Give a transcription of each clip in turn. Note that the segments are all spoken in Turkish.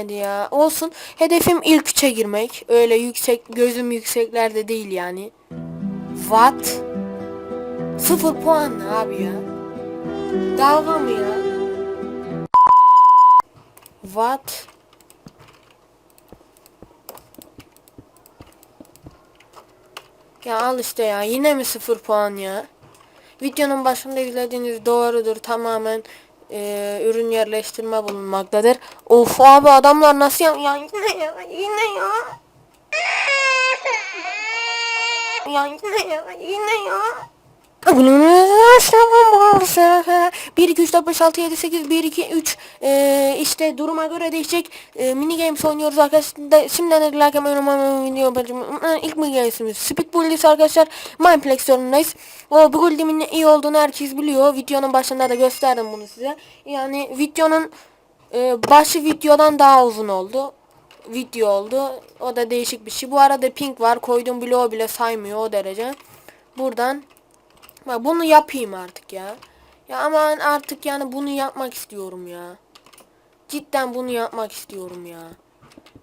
girmedi ya. Olsun. Hedefim ilk üçe girmek. Öyle yüksek gözüm yükseklerde değil yani. What? Sıfır puan ne abi ya? Dalga mı ya? What? Ya al işte ya yine mi sıfır puan ya? Videonun başında izlediğiniz doğrudur tamamen e, ürün yerleştirme bulunmaktadır. Of abi adamlar nasıl ya, ya yine ya yine ya. Ya yine ya yine ya. 1 2 3 4 5 6 7 8 1 2 3 ee, işte duruma göre değişecek ee, mini games oynuyoruz arkadaşlar. Şimdiden de like hemen video. İlk mini gamesimiz Speed Bullies arkadaşlar. Mineplex sorunundayız. O bu Guldimin iyi olduğunu herkes biliyor. Videonun başında da gösterdim bunu size. Yani videonun e, başı videodan daha uzun oldu. Video oldu. O da değişik bir şey. Bu arada pink var. Koyduğum bloğu bile saymıyor o derece. Buradan Bak bunu yapayım artık ya. Ya aman artık yani bunu yapmak istiyorum ya. Cidden bunu yapmak istiyorum ya.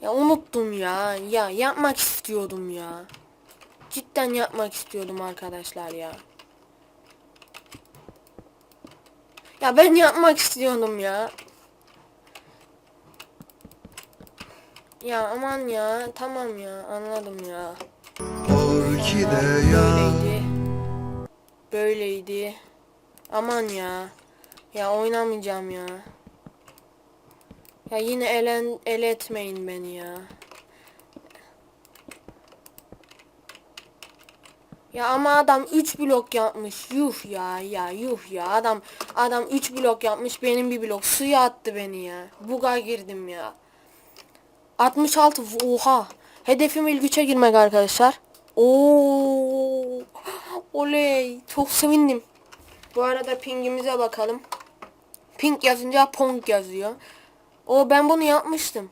Ya unuttum ya. Ya yapmak istiyordum ya. Cidden yapmak istiyordum arkadaşlar ya. Ya ben yapmak istiyordum ya. Ya aman ya tamam ya anladım ya. Orkidea Böyleydi. Böyleydi. Aman ya. Ya oynamayacağım ya. Ya yine elen el etmeyin beni ya. Ya ama adam 3 blok yapmış. Yuh ya ya yuh ya. Adam adam 3 blok yapmış. Benim bir blok suya attı beni ya. Buga girdim ya. 66 oha. Hedefim ilk 3'e girmek arkadaşlar. Oo. Oley. Çok sevindim. Bu arada pingimize bakalım. Ping yazınca pong yazıyor. O ben bunu yapmıştım.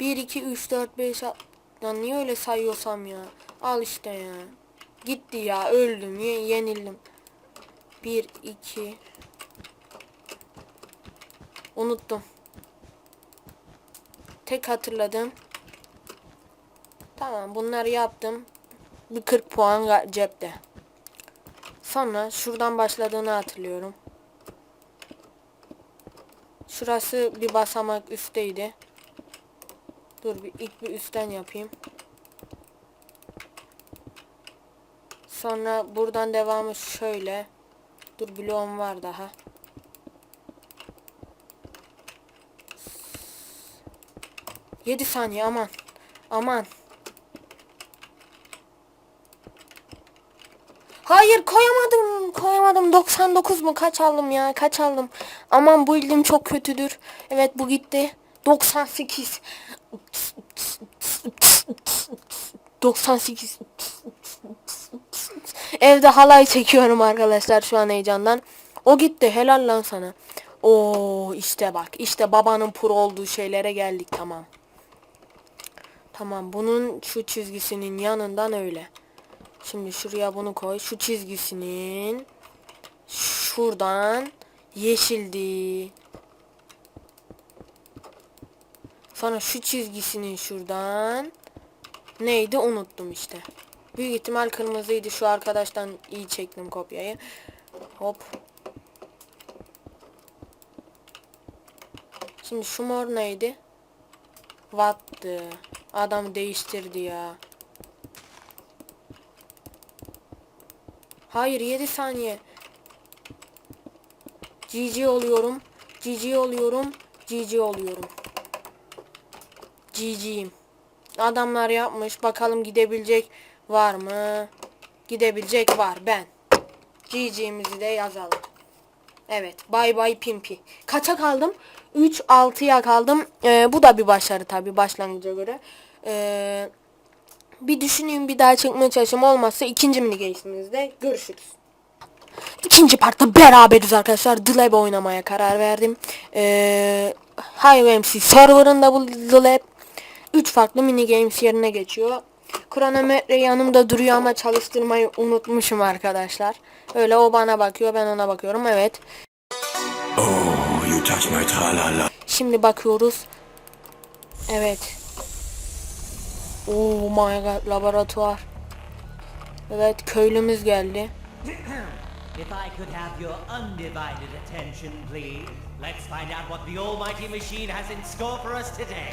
1 2 3 4 5 6 Ya niye öyle sayıyorsam ya? Al işte ya. Gitti ya öldüm ye yenildim. 1 2 Unuttum. Tek hatırladım. Tamam bunları yaptım. Bir 40 puan cepte. Sonra şuradan başladığını hatırlıyorum. Şurası bir basamak üstteydi. Dur bir ilk bir üstten yapayım. Sonra buradan devamı şöyle. Dur bloğum var daha. Yedi saniye aman. Aman. Hayır koyamadım. Koyamadım. 99 mu? Kaç aldım ya? Kaç aldım? Aman bu ildim çok kötüdür. Evet bu gitti. 98. 98. Evde halay çekiyorum arkadaşlar şu an heyecandan. O gitti. Helal lan sana. Oo işte bak. işte babanın pro olduğu şeylere geldik tamam. Tamam bunun şu çizgisinin yanından öyle. Şimdi şuraya bunu koy. Şu çizgisinin şuradan yeşildi. Sonra şu çizgisinin şuradan neydi unuttum işte. Büyük ihtimal kırmızıydı. Şu arkadaştan iyi çektim kopyayı. Hop. Şimdi şu mor neydi? Watt'tı. Adam değiştirdi ya. Hayır 7 saniye. GG oluyorum. GG oluyorum. GG oluyorum. GG'yim. Adamlar yapmış. Bakalım gidebilecek var mı? Gidebilecek var ben. GG'mizi de yazalım. Evet. Bay bay pimpi. Kaça kaldım? 3 6'ya kaldım. Ee, bu da bir başarı tabi başlangıca göre. Eee bir düşüneyim bir daha çekmeye çalışayım olmazsa ikinci mini game'imizde görüşürüz. İkinci partta beraberiz arkadaşlar. The Lab oynamaya karar verdim. Ee, Hive MC serverında bu The Lab. 3 farklı mini games yerine geçiyor. Kronometre yanımda duruyor ama çalıştırmayı unutmuşum arkadaşlar. Öyle o bana bakıyor ben ona bakıyorum evet. Oh, you touch my tra-la-la Şimdi bakıyoruz. Evet. Oh my god laboratuvar. Evet köylümüz geldi. If I could have your undivided attention, please. Let's find out what the almighty machine has in store for us today.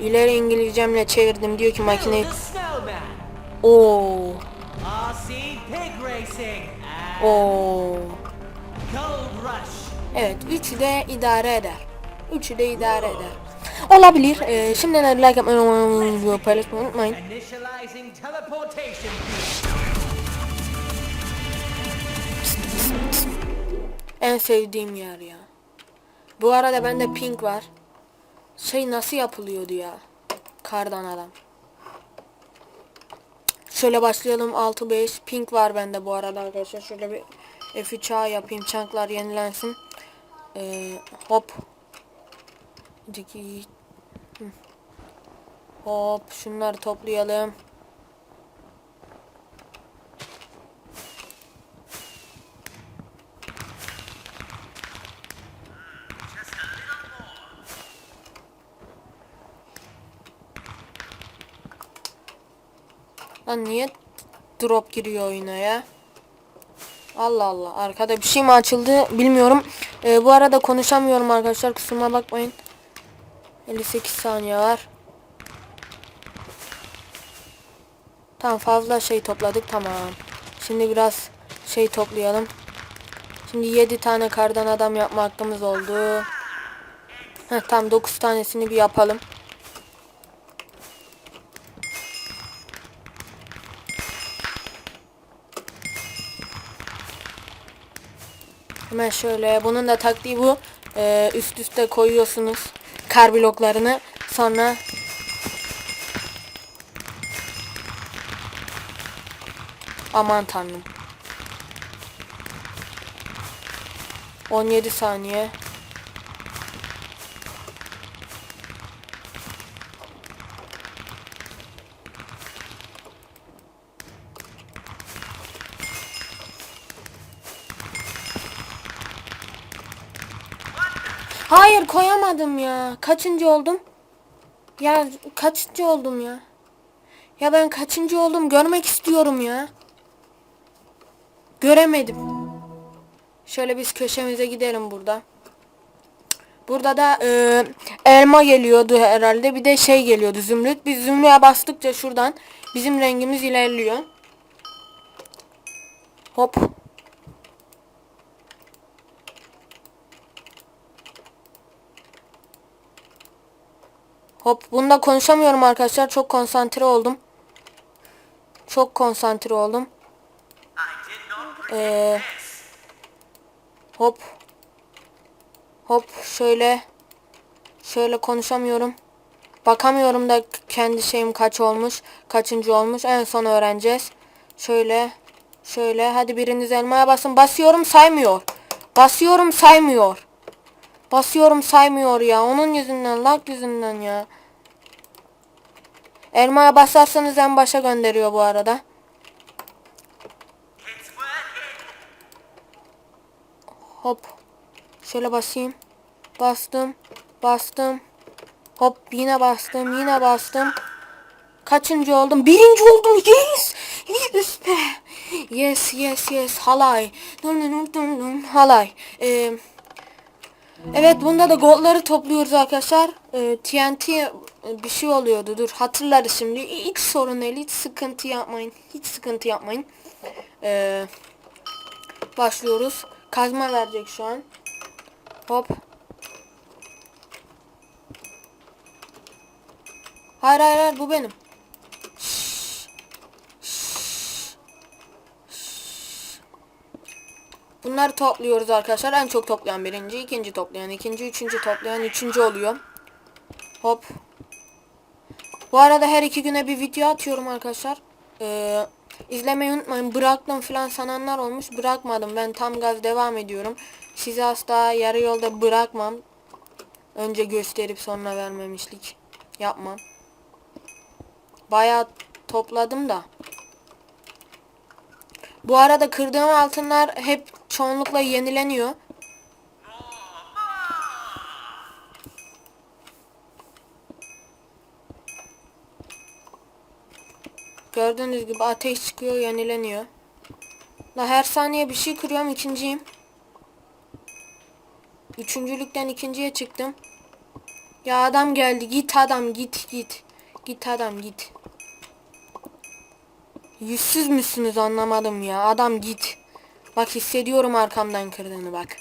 İleri İngilizcemle çevirdim diyor ki makine. Oo. RC Pig Racing, Oo. Rush. Evet üçü de idare eder. Üçü de idare eder. Olabilir. Ee, şimdiden like yapmayı unutmayın, paylaşmayı unutmayın. En sevdiğim yer ya. Bu arada bende pink var. Şey nasıl yapılıyordu ya? Kardan adam. Şöyle başlayalım 6-5. Pink var bende bu arada arkadaşlar. Şöyle bir F3A yapayım. Çanklar yenilensin. Ee, hop. Diki. Hop. Şunları toplayalım. Lan niye drop giriyor oyuna ya? Allah Allah. Arkada bir şey mi açıldı bilmiyorum. Ee, bu arada konuşamıyorum arkadaşlar. Kusuruma bakmayın. 58 saniye var. Tamam fazla şey topladık. Tamam. Şimdi biraz şey toplayalım. Şimdi 7 tane kardan adam yapma hakkımız oldu. Heh, tam 9 tanesini bir yapalım. Hemen şöyle bunun da taktiği bu. Ee, üst üste koyuyorsunuz kar bloklarını. Sonra Aman tanrım. 17 saniye. Hayır koyamadım ya. Kaçıncı oldum? Ya kaçıncı oldum ya? Ya ben kaçıncı oldum görmek istiyorum ya. Göremedim. Şöyle biz köşemize gidelim burada. Burada da e, elma geliyordu herhalde. Bir de şey geliyordu zümrüt. Biz zümrüye bastıkça şuradan bizim rengimiz ilerliyor. Hop. Hop bunda konuşamıyorum arkadaşlar. Çok konsantre oldum. Çok konsantre oldum. Ee, hop. Hop şöyle. Şöyle konuşamıyorum. Bakamıyorum da kendi şeyim kaç olmuş. Kaçıncı olmuş. En son öğreneceğiz. Şöyle. Şöyle. Hadi biriniz elmaya basın. Basıyorum saymıyor. Basıyorum saymıyor. Basıyorum saymıyor ya. Onun yüzünden. Lag yüzünden ya. Elmaya basarsanız en başa gönderiyor bu arada. Hop. Şöyle basayım. Bastım. Bastım. Hop yine bastım. Yine bastım. Kaçıncı oldum? Birinci oldum. Yes. Yes be. Yes yes yes. Halay. Dum dum dum dum. Halay. Ee, evet bunda da goldları topluyoruz arkadaşlar. Ee, TNT bir şey oluyordu. Dur hatırlarız şimdi. Hiç sorun değil. Hiç sıkıntı yapmayın. Hiç sıkıntı yapmayın. Ee, başlıyoruz. Kazma verecek şu an. Hop. Hayır hayır hayır bu benim. Şşş. Şşş. Şşş. Bunları topluyoruz arkadaşlar. En çok toplayan birinci, ikinci toplayan, ikinci, üçüncü toplayan, üçüncü oluyor. Hop. Bu arada her iki güne bir video atıyorum arkadaşlar. Ee, izlemeyi unutmayın. Bıraktım falan sananlar olmuş. Bırakmadım. Ben tam gaz devam ediyorum. Sizi asla yarı yolda bırakmam. Önce gösterip sonra vermemişlik yapmam. Bayağı topladım da. Bu arada kırdığım altınlar hep çoğunlukla yenileniyor. Gördüğünüz gibi ateş çıkıyor, yenileniyor. La her saniye bir şey kırıyorum, ikinciyim. Üçüncülükten ikinciye çıktım. Ya adam geldi, git adam, git, git. Git adam, git. Yüzsüz müsünüz anlamadım ya, adam git. Bak hissediyorum arkamdan kırdığını bak.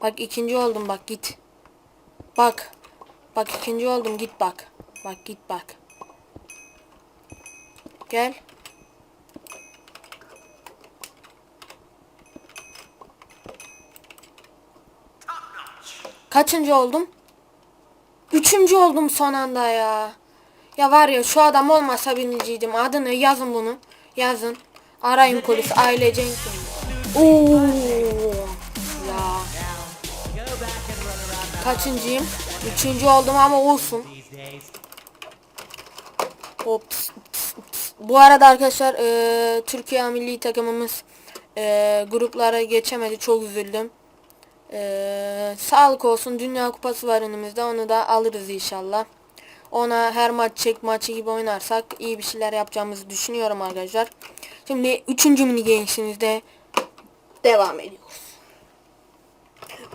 Bak ikinci oldum bak git. Bak. Bak ikinci oldum git bak. Bak git bak. Gel. Kaçıncı oldum? Üçüncü oldum son anda ya. Ya var ya şu adam olmasa birinciydim. Adını yazın bunu. Yazın. Arayın polis ailece. Ya. Kaçıncıyım? Üçüncü oldum ama olsun. Ops. Bu arada arkadaşlar eee, Türkiye milli takımımız eee, gruplara geçemedi. Çok üzüldüm. Eee, sağlık olsun. Dünya kupası var önümüzde. Onu da alırız inşallah. Ona her maç çek maçı gibi oynarsak iyi bir şeyler yapacağımızı düşünüyorum arkadaşlar. Şimdi 3. mini gençliğimizde devam ediyoruz.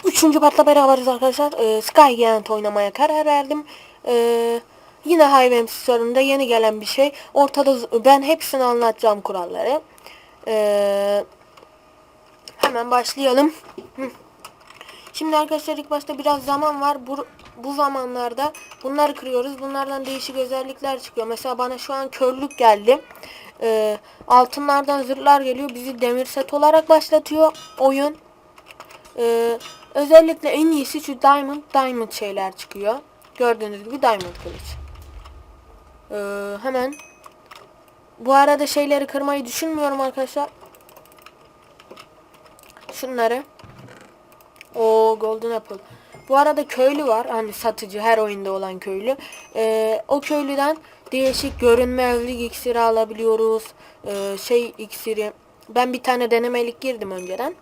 Üçüncü partla beraberiz arkadaşlar. Ee, Sky Giant oynamaya karar verdim. Ee, yine Hive sorununda yeni gelen bir şey. Ortada ben hepsini anlatacağım kuralları. Ee, hemen başlayalım. Şimdi arkadaşlar ilk başta biraz zaman var. Bu, bu zamanlarda bunları kırıyoruz. Bunlardan değişik özellikler çıkıyor. Mesela bana şu an körlük geldi. Ee, altınlardan zırhlar geliyor. Bizi demir set olarak başlatıyor oyun. Ee, özellikle en iyisi şu diamond diamond şeyler çıkıyor. Gördüğünüz gibi diamond kılıç. Ee, hemen bu arada şeyleri kırmayı düşünmüyorum arkadaşlar. Şunları. Golden apple. Bu arada köylü var. Hani satıcı her oyunda olan köylü. Ee, o köylüden değişik görünmezlik iksiri alabiliyoruz. Ee, şey iksiri. Ben bir tane denemelik girdim önceden.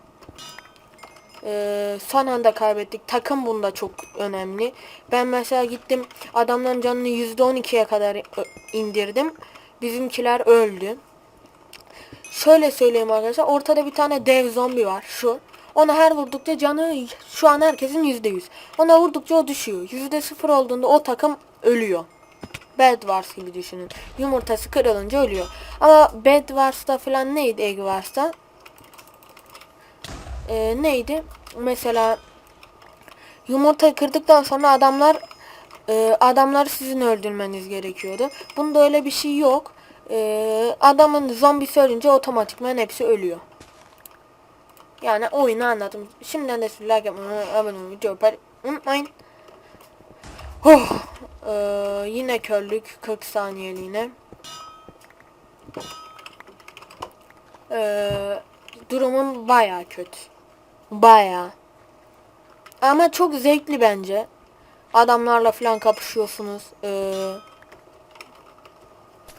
Ee, son anda kaybettik. Takım bunda çok önemli. Ben mesela gittim adamların canını %12'ye kadar indirdim. Bizimkiler öldü. Şöyle söyleyeyim arkadaşlar. Ortada bir tane dev zombi var. Şu. Ona her vurdukça canı şu an herkesin %100. Ona vurdukça o düşüyor. %0 olduğunda o takım ölüyor. Bed Wars gibi düşünün. Yumurtası kırılınca ölüyor. Ama Bed Wars'ta falan neydi Egg Wars'ta? Ee, neydi? Mesela yumurtayı kırdıktan sonra adamlar e, adamları sizin öldürmeniz gerekiyordu. Bunda öyle bir şey yok. Ee, adamın zombisi ölünce otomatikman hepsi ölüyor. Yani oyunu anladım. Şimdiden de siz like yapmayı, abone olmayı, video unutmayın. Oh, ee, yine körlük 40 saniyeliğine. Ee, durumum baya kötü. Baya. Ama çok zevkli bence. Adamlarla falan kapışıyorsunuz. Ee,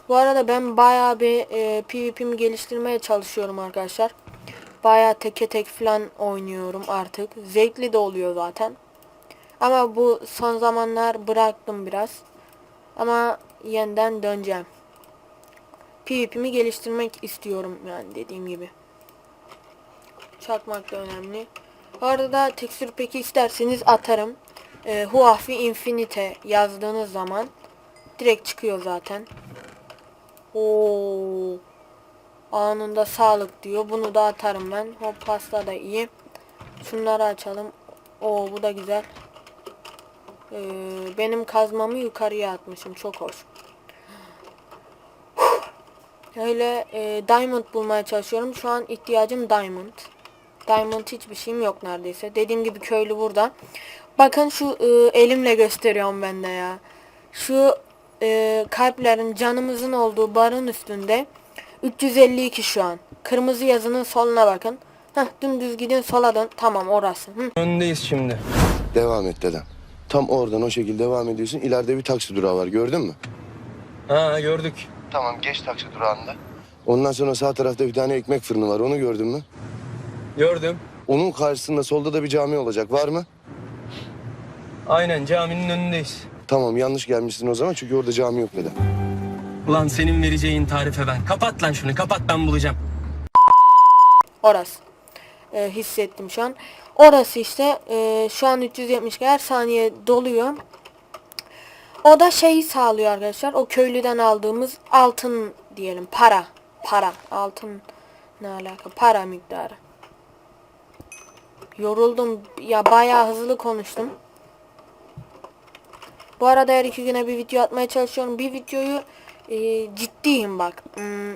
bu arada ben baya bir e, PvP'mi geliştirmeye çalışıyorum arkadaşlar. Baya teke tek falan oynuyorum artık. Zevkli de oluyor zaten. Ama bu son zamanlar bıraktım biraz. Ama yeniden döneceğim. PvP'mi geliştirmek istiyorum yani dediğim gibi. Çakmak da önemli. Bu arada tekstür peki isterseniz atarım. Ee, Huawei Infinite yazdığınız zaman direkt çıkıyor zaten. Oo. Anında sağlık diyor. Bunu da atarım ben. Hop pasta da iyi. Şunları açalım. Oo bu da güzel. Ee, benim kazmamı yukarıya atmışım. Çok hoş. Öyle e, diamond bulmaya çalışıyorum. Şu an ihtiyacım diamond. Diamond hiçbir şeyim yok neredeyse. Dediğim gibi köylü burada. Bakın şu e, elimle gösteriyorum ben de ya. Şu e, kalplerin canımızın olduğu barın üstünde 352 şu an. Kırmızı yazının soluna bakın. Heh, dümdüz gidin sola dön. Tamam orası. Hı. Öndeyiz şimdi. Devam et dedem. Tam oradan o şekilde devam ediyorsun. İleride bir taksi durağı var gördün mü? Ha gördük. Tamam geç taksi durağında. Ondan sonra sağ tarafta bir tane ekmek fırını var onu gördün mü? Gördüm. Onun karşısında solda da bir cami olacak var mı? Aynen caminin önündeyiz. Tamam yanlış gelmişsin o zaman çünkü orada cami yok dedem. Ulan senin vereceğin tarife ben. Kapat lan şunu kapat ben bulacağım. Orası. Ee, hissettim şu an. Orası işte e, şu an 370 her saniye doluyor. O da şeyi sağlıyor arkadaşlar. O köylüden aldığımız altın diyelim. Para. Para. Altın ne alaka? Para miktarı. Yoruldum. Ya bayağı hızlı konuştum. Bu arada her iki güne bir video atmaya çalışıyorum. Bir videoyu e, ciddiyim bak. Hmm,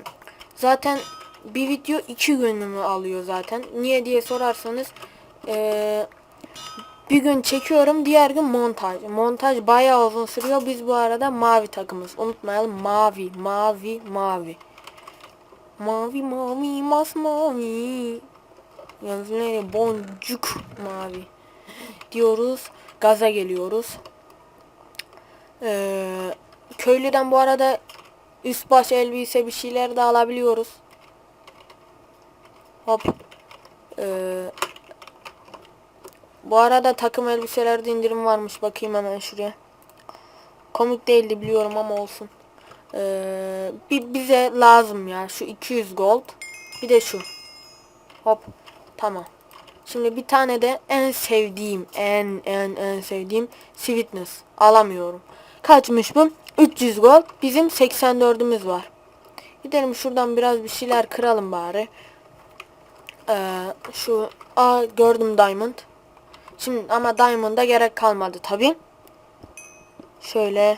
zaten bir video iki günümü alıyor zaten. Niye diye sorarsanız e, bir gün çekiyorum diğer gün montaj. Montaj bayağı uzun sürüyor. Biz bu arada mavi takımız. Unutmayalım mavi mavi mavi. Mavi mavi masmavi. Yazıları boncuk mavi. Diyoruz. Gaza geliyoruz. Ee, köylüden bu arada üst baş elbise bir şeyler de alabiliyoruz. Hop. Ee, bu arada takım elbiselerde indirim varmış. Bakayım hemen şuraya. Komik değildi biliyorum ama olsun. Ee, bir bize lazım ya. Şu 200 gold. Bir de şu. Hop. Tamam. Şimdi bir tane de en sevdiğim, en en en sevdiğim Sweetness. Alamıyorum. Kaçmış bu? 300 gold. Bizim 84'ümüz var. Gidelim şuradan biraz bir şeyler kıralım bari. Ee, şu a gördüm diamond. Şimdi ama diamond'a gerek kalmadı tabi. Şöyle.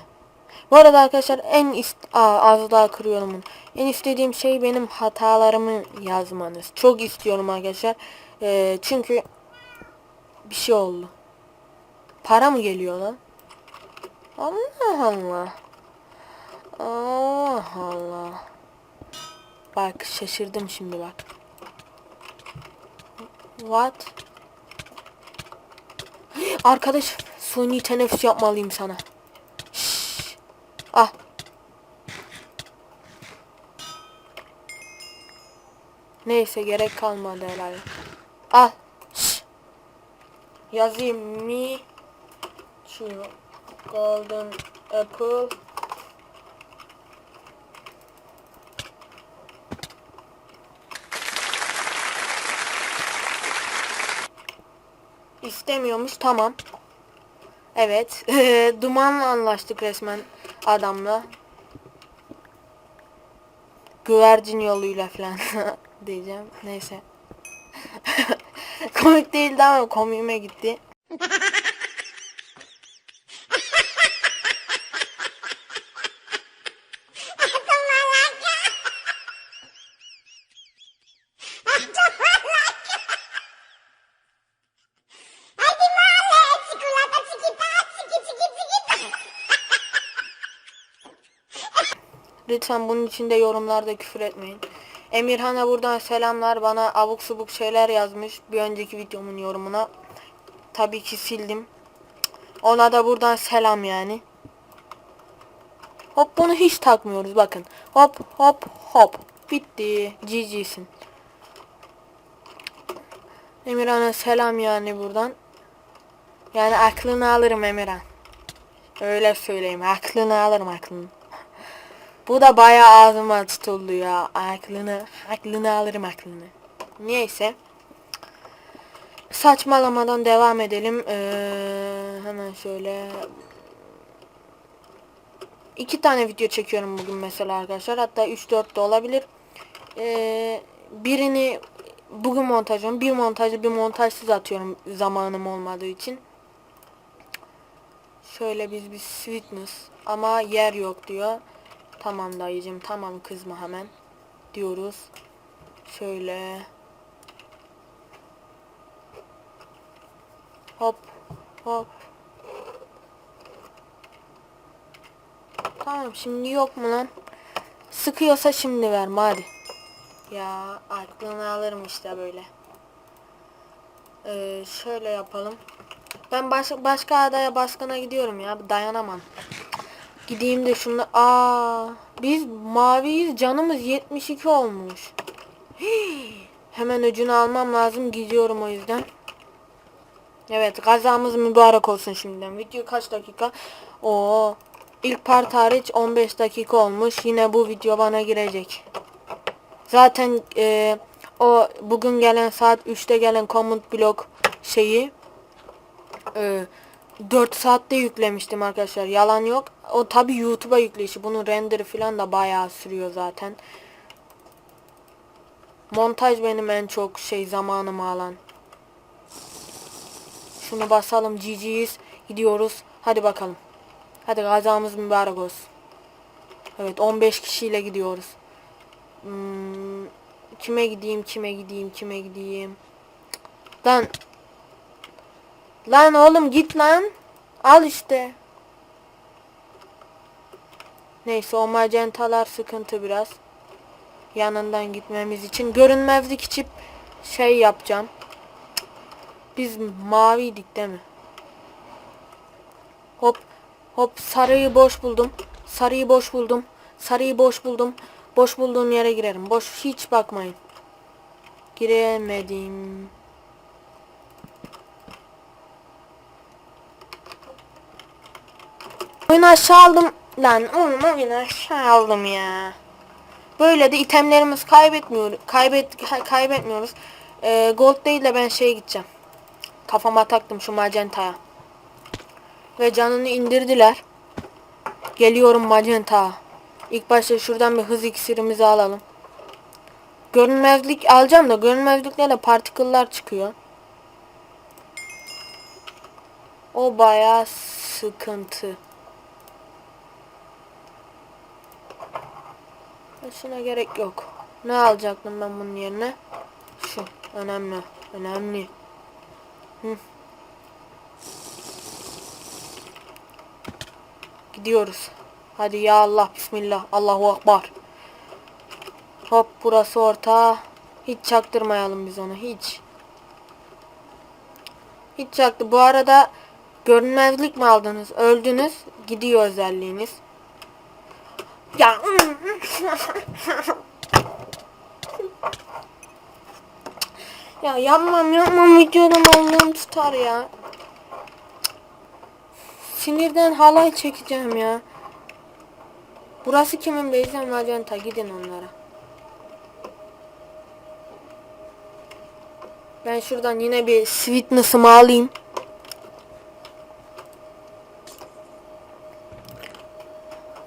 Bu arada arkadaşlar en ist Aa, az daha kırıyorum bunu. En istediğim şey benim hatalarımı yazmanız. Çok istiyorum arkadaşlar. Ee, çünkü bir şey oldu. Para mı geliyor lan? Allah Allah. Allah Allah. Bak şaşırdım şimdi bak. What? Arkadaş suni teneffüs yapmalıyım sana. Şşş. Ah. Neyse gerek kalmadı herhalde. Al. Şşş. Yazayım mi? Golden apple. İstemiyormuş tamam. Evet. Dumanla anlaştık resmen adamla. Güvercin yoluyla falan diyeceğim. Neyse. Komik değildi ama komiğime gitti. Lütfen bunun için de yorumlarda küfür etmeyin. Emirhan'a buradan selamlar. Bana abuk subuk şeyler yazmış bir önceki videomun yorumuna. Tabii ki sildim. Ona da buradan selam yani. Hop bunu hiç takmıyoruz bakın. Hop hop hop. Bitti. GG'sin. Emirhan'a selam yani buradan. Yani aklını alırım Emirhan. Öyle söyleyeyim. Aklını alırım aklını. Bu da bayağı ağzıma tutuldu ya. Aklını, aklını alırım aklını. Neyse. Saçmalamadan devam edelim. Ee, hemen şöyle. iki tane video çekiyorum bugün mesela arkadaşlar. Hatta 3-4 de olabilir. Ee, birini bugün montajım. Bir montajı bir montajsız atıyorum zamanım olmadığı için. Şöyle biz bir sweetness ama yer yok diyor. Tamam dayıcım tamam kızma hemen diyoruz. Şöyle. Hop hop. Tamam şimdi yok mu lan? Sıkıyorsa şimdi verme hadi. Ya aklını alırım işte böyle. Ee, şöyle yapalım. Ben baş, başka adaya baskına gidiyorum ya dayanamam. Gideyim de şunu. Aa, biz maviyiz. Canımız 72 olmuş. Hemen öcünü almam lazım. Gidiyorum o yüzden. Evet, gazamız mübarek olsun şimdiden. Video kaç dakika? Oo. İlk part hariç 15 dakika olmuş. Yine bu video bana girecek. Zaten e, o bugün gelen saat 3'te gelen comment block şeyi e, 4 saatte yüklemiştim arkadaşlar. Yalan yok. O tabi YouTube'a yükleyişi. Bunun renderı falan da bayağı sürüyor zaten. Montaj benim en çok şey zamanımı alan. Şunu basalım GG'yiz. Gidiyoruz. Hadi bakalım. Hadi gazamız mübarek olsun. Evet 15 kişiyle gidiyoruz. Hmm, kime gideyim kime gideyim kime gideyim. Lan. Lan oğlum git lan. Al işte. Neyse o magentalar sıkıntı biraz. Yanından gitmemiz için. Görünmezlik içip şey yapacağım. Biz maviydik değil mi? Hop hop sarıyı boş buldum. Sarıyı boş buldum. Sarıyı boş buldum. Boş bulduğum yere girerim. Boş hiç bakmayın. Giremedim. Oyunu aşağı aldım. Lan oğlum oyunu aşağı aldım ya. Böyle de itemlerimiz kaybetmiyor. Kaybet kay- kaybetmiyoruz. Ee, gold değil de ben şeye gideceğim. Kafama taktım şu magentaya. Ve canını indirdiler. Geliyorum magenta. İlk başta şuradan bir hız iksirimizi alalım. Görünmezlik alacağım da görünmezlikle de partiküller çıkıyor. O bayağı sıkıntı. Şuna gerek yok. Ne alacaktım ben bunun yerine? Şu. Önemli. Önemli. Hı. Gidiyoruz. Hadi ya Allah bismillah. Allahu akbar. Hop burası orta. Hiç çaktırmayalım biz onu hiç. Hiç çaktı. Bu arada görünmezlik mi aldınız? Öldünüz. Gidiyor özelliğiniz. Ya Ya yapmam yapmam videodan Allah'ım tutar ya. Sinirden halay çekeceğim ya. Burası kimin Beyzen Magenta gidin onlara. Ben şuradan yine bir sweetness'ımı alayım.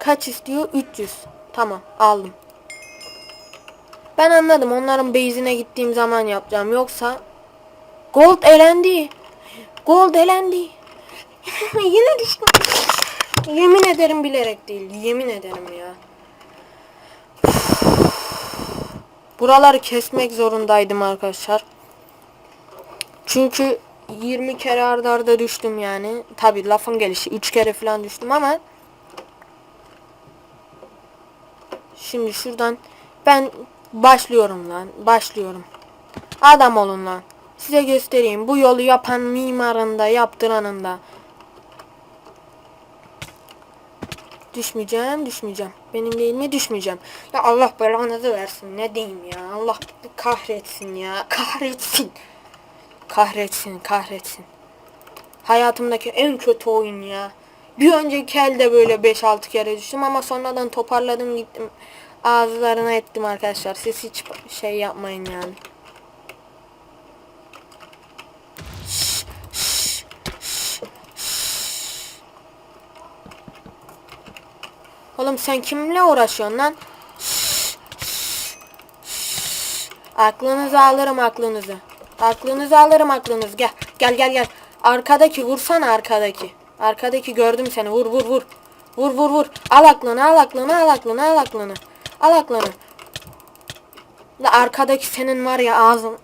Kaç istiyor? 300. Tamam aldım. Ben anladım onların base'ine gittiğim zaman yapacağım. Yoksa Gold elendi. Gold elendi. Yine düştüm. Yemin ederim bilerek değil. Yemin ederim ya. Buraları kesmek zorundaydım arkadaşlar. Çünkü 20 kere arda arda düştüm yani. Tabi lafın gelişi 3 kere falan düştüm ama Şimdi şuradan ben başlıyorum lan. Başlıyorum. Adam olun lan. Size göstereyim. Bu yolu yapan mimarında, yaptıranın da. Düşmeyeceğim, düşmeyeceğim. Benim değil mi düşmeyeceğim. Ya Allah belanızı versin. Ne diyeyim ya. Allah kahretsin ya. Kahretsin. Kahretsin, kahretsin. Hayatımdaki en kötü oyun ya. Bir önceki elde böyle 5-6 kere düştüm ama sonradan toparladım gittim. Ağızlarına ettim arkadaşlar. Siz hiç şey yapmayın yani. Oğlum sen kimle uğraşıyorsun lan? Aklınızı alırım aklınızı. Aklınızı alırım aklınız. Gel gel gel gel. Arkadaki vursana arkadaki. Arkadaki gördüm seni. Vur vur vur. Vur vur vur. Al aklını al aklını al aklını al aklını. Al aklını. La arkadaki senin var ya ağzın.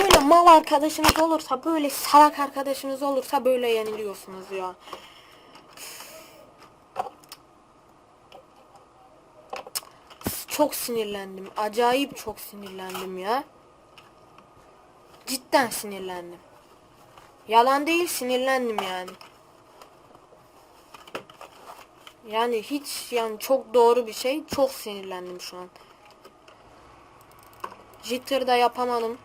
Böyle mal arkadaşınız olursa böyle salak arkadaşınız olursa böyle yeniliyorsunuz ya. Çok sinirlendim. Acayip çok sinirlendim ya. Cidden sinirlendim. Yalan değil sinirlendim yani. Yani hiç yani çok doğru bir şey. Çok sinirlendim şu an. Jitter da yapamadım.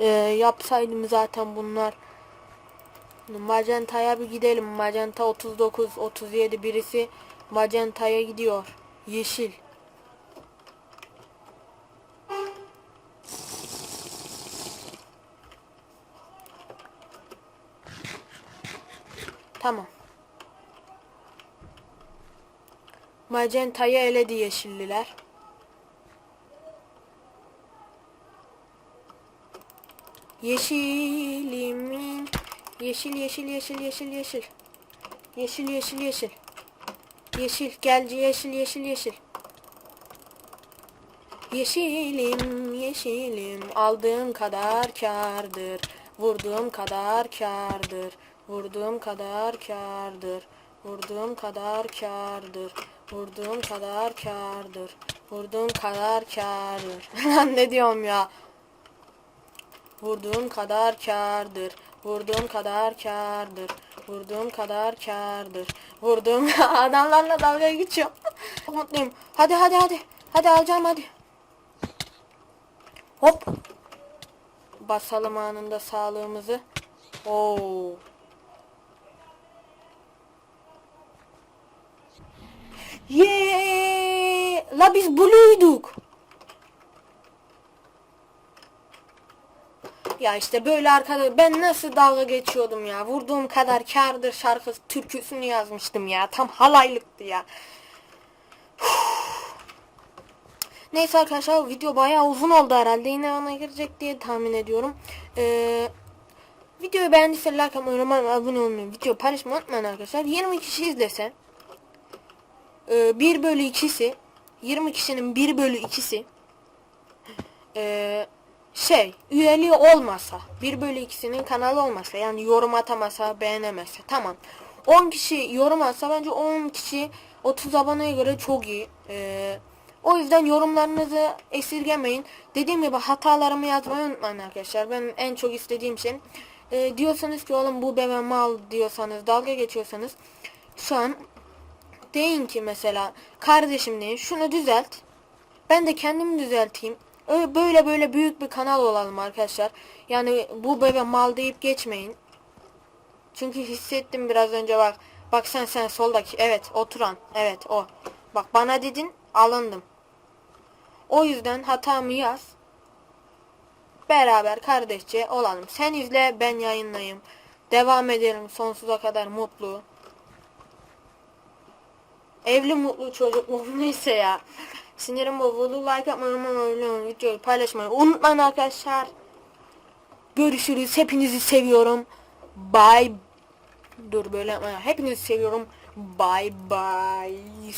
Ee, yapsaydım zaten bunlar Magenta'ya bir gidelim. Magenta 39, 37 birisi Magenta'ya gidiyor. Yeşil. Tamam. Magenta'yı eledi yeşilliler. Yeşilimin yeşil yeşil yeşil yeşil yeşil. Yeşil yeşil yeşil. Yeşil gelci yeşil yeşil yeşil. Yeşilim yeşilim aldığım kadar kardır. Vurduğum kadar kardır. Vurduğum kadar kardır. Vurduğum kadar kardır vurduğum kadar kardır vurduğum kadar kardır lan ne diyorum ya Vurduğum kadar kardır. Vurduğum kadar kardır. Vurduğum kadar kardır. Vurduğum adamlarla dalga geçiyorum. Çok mutluyum. Hadi hadi hadi. Hadi alacağım hadi. Hop. Basalım anında sağlığımızı. Oo. Yeee. La biz blue'yduk. Ya işte böyle arkadaş ben nasıl dalga geçiyordum ya. Vurduğum kadar kardır şarkı türküsünü yazmıştım ya. Tam halaylıktı ya. Neyse arkadaşlar video bayağı uzun oldu herhalde. Yine ona girecek diye tahmin ediyorum. Ee, videoyu beğendiyseniz like atmayı, abone olmayı, video paylaşmayı unutmayın arkadaşlar. 20 kişi izlese e, 1 bölü 2'si 20 kişinin 1 bölü 2'si eee şey üyeliği olmasa 1 bölü 2'sinin kanalı olmasa yani yorum atamasa beğenemezse tamam. 10 kişi yorum atsa bence 10 kişi 30 aboneye göre çok iyi. Ee, o yüzden yorumlarınızı esirgemeyin. Dediğim gibi hatalarımı yazmayı unutmayın arkadaşlar. Benim en çok istediğim şey Ee, diyorsanız ki oğlum bu bebe mal diyorsanız dalga geçiyorsanız şu an deyin ki mesela kardeşim deyin şunu düzelt ben de kendimi düzelteyim. Öyle böyle böyle büyük bir kanal olalım arkadaşlar. Yani bu bebe mal deyip geçmeyin. Çünkü hissettim biraz önce bak. Bak sen sen soldaki. Evet oturan. Evet o. Bak bana dedin alındım. O yüzden hatamı yaz. Beraber kardeşçe olalım. Sen izle ben yayınlayayım. Devam edelim sonsuza kadar mutlu. Evli mutlu çocukluğum neyse ya. Sinirim bozuldu. Like atmayı, atmayı, videoyu paylaşmayı unutmayın arkadaşlar. Görüşürüz. Hepinizi seviyorum. Bye. Dur böyle yapma. Hepinizi seviyorum. Bye bye.